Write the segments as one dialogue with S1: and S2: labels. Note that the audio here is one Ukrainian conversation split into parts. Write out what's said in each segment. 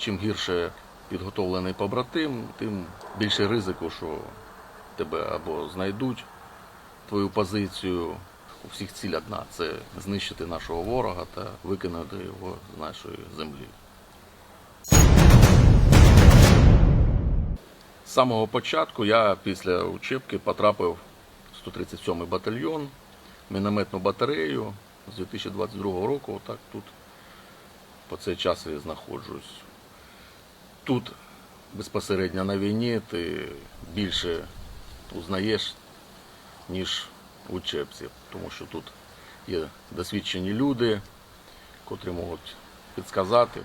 S1: чим гірше підготовлений побратим, тим більше ризику, що тебе або знайдуть твою позицію. У всіх ціль одна це знищити нашого ворога та викинути його з нашої землі. З самого початку я після учебки потрапив в 137-й батальйон, мінометну батарею з 2022 року. Отак тут по цей час і знаходжусь. Тут безпосередньо на війні ти більше узнаєш, ніж в учебці, тому що тут є досвідчені люди, котрі можуть підсказати.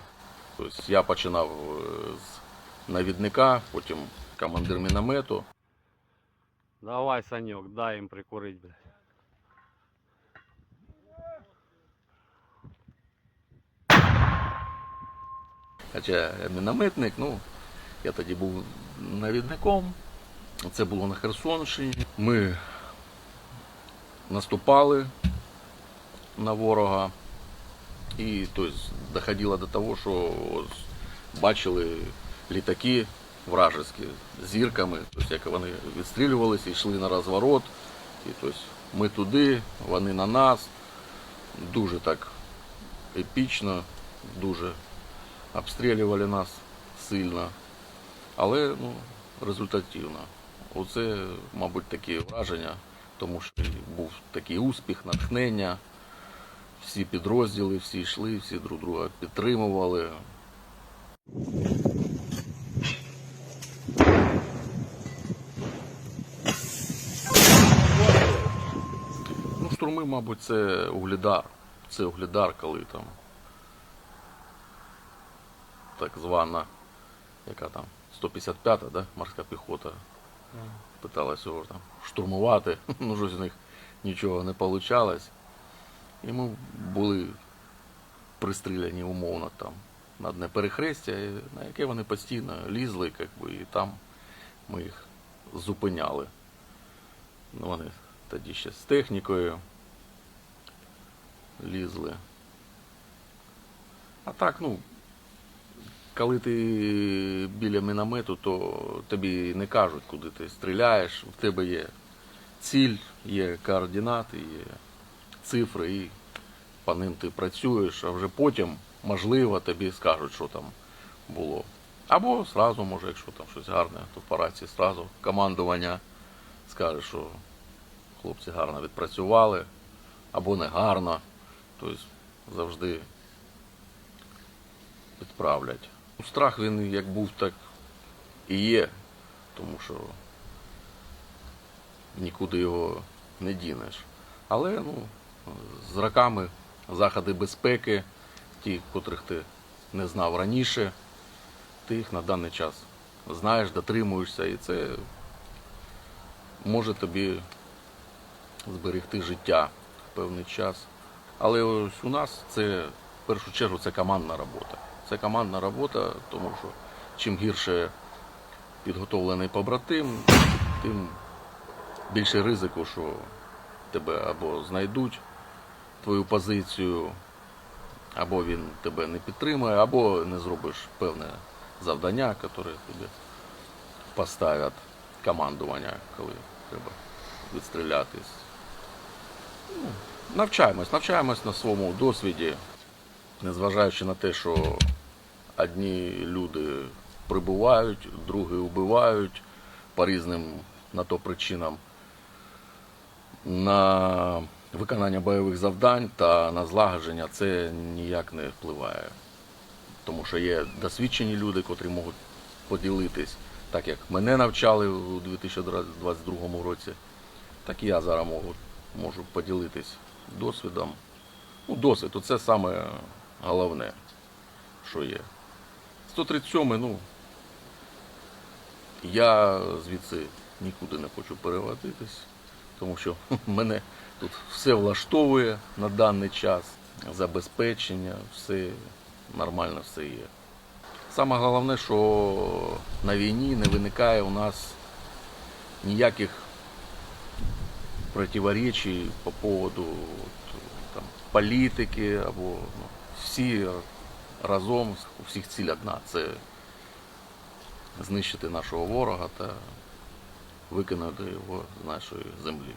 S1: Тобто я починав е, з навідника, потім командир міномету.
S2: Давай, Санек, дай им прикурить,
S1: Хоча я мінометник, ну я тоді був навідником. Це було на Херсонщині. Ми наступали на ворога і тобто, доходило до того, що бачили літаки вражеські з зірками, тобто, як вони відстрілювалися, йшли на розворот. І, тобто, ми туди, вони на нас. Дуже так епічно, дуже обстрілювали нас сильно, але ну, результативно. Оце, мабуть, такі враження, тому що був такий успіх, натхнення. Всі підрозділи, всі йшли, всі друг друга підтримували. Ну, штурми, мабуть, це угледар. Це угледар, коли там так звана, яка там 155-та, да, морська піхота. Питалась його там штурмувати, ну щось з них нічого не вийшло. І ми були пристріляні умовно там на одне перехрестя, на яке вони постійно лізли, як би, і там ми їх зупиняли. Ну, вони тоді ще з технікою лізли. А так, ну, коли ти біля міномету, то тобі не кажуть, куди ти стріляєш. В тебе є ціль, є координати, є цифри, і по ним ти працюєш, а вже потім, можливо, тобі скажуть, що там було. Або зразу, може, якщо там щось гарне, то по рації зразу командування скаже, що хлопці гарно відпрацювали, або не гарно. Тобто завжди підправлять. Ну, Страх він як був, так і є, тому що нікуди його не дінеш. Але ну, з роками заходи безпеки, ті, котрих ти не знав раніше, ти їх на даний час знаєш, дотримуєшся, і це може тобі зберегти життя в певний час. Але ось у нас це в першу чергу це командна робота. Це командна робота, тому що чим гірше підготовлений побратим, тим більше ризику, що тебе або знайдуть твою позицію, або він тебе не підтримує, або не зробиш певне завдання, яке тобі поставлять командування, коли треба відстрілятись. Ну, навчаємось, навчаємось на своєму досвіді, незважаючи на те, що одні люди прибувають, другі вбивають по різним на то причинам. На виконання бойових завдань та на злагодження це ніяк не впливає. Тому що є досвідчені люди, котрі можуть поділитись, так як мене навчали у 2022 році, так і я зараз можу, можу поділитись досвідом. Ну, досвід це саме головне, що є. 137 ну, я звідси нікуди не хочу переводитись, тому що мене тут все влаштовує на даний час, забезпечення, все нормально все є. Саме головне, що на війні не виникає у нас ніяких противоречий по поводу от, там, політики або ну, всі разом у всіх ціль одна це знищити нашого ворога та викинути його з нашої землі.